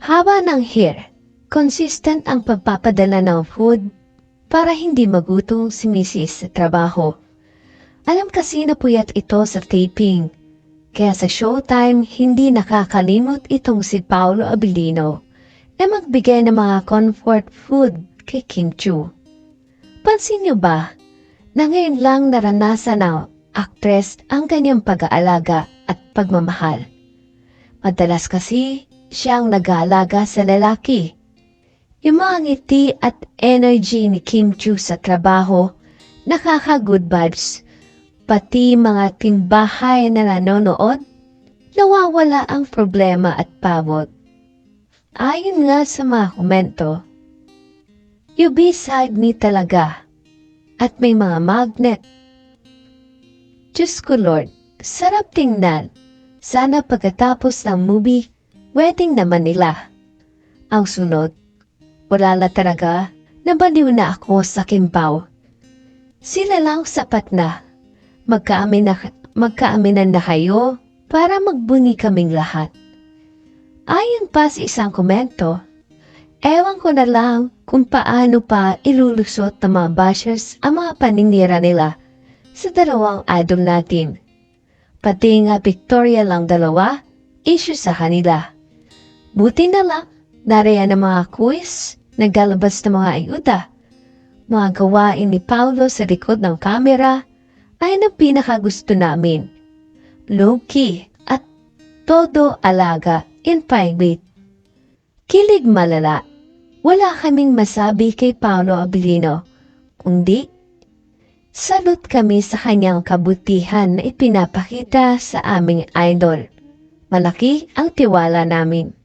Haba ng hair, consistent ang pagpapadala ng food para hindi magutom si Mrs. sa trabaho. Alam kasi na puyat ito sa taping. Kaya sa showtime, hindi nakakalimot itong si Paolo Abilino na magbigay ng mga comfort food kay Kim Chu. Pansin niyo ba na ngayon lang naranasan ng actress ang kanyang pag-aalaga at pagmamahal? Madalas kasi siya ang nag-aalaga sa lalaki. Yung mga ngiti at energy ni Kim Chu sa trabaho, nakaka-good vibes. Pati mga timbahay na nanonood, nawawala ang problema at pagod. Ayon nga sa mga komento, beside me talaga at may mga magnet. Diyos ko Lord, sarap tingnan. Sana pagkatapos ng movie, wedding naman nila. Ang sunod, wala na talaga, nabaliw na ako sa Kimpaw. Sila lang sapat na. Magkaamin na, magkaaminan na kayo para magbungi kaming lahat. Ayon pa sa isang komento, ewan ko na lang kung paano pa ilulusot ng mga bashers ang mga paninira nila sa dalawang idol natin. Pati nga Victoria lang dalawa, issue sa kanila. Buti na lang, nariyan ang mga quiz, naglalabas ng mga ayuda. Mga gawain ni Paulo sa likod ng kamera ay ang pinakagusto namin. Low-key at todo alaga in private. Kilig malala. Wala kaming masabi kay Paolo Abilino, kundi salute kami sa kanyang kabutihan na ipinapakita sa aming idol. Malaki ang tiwala namin.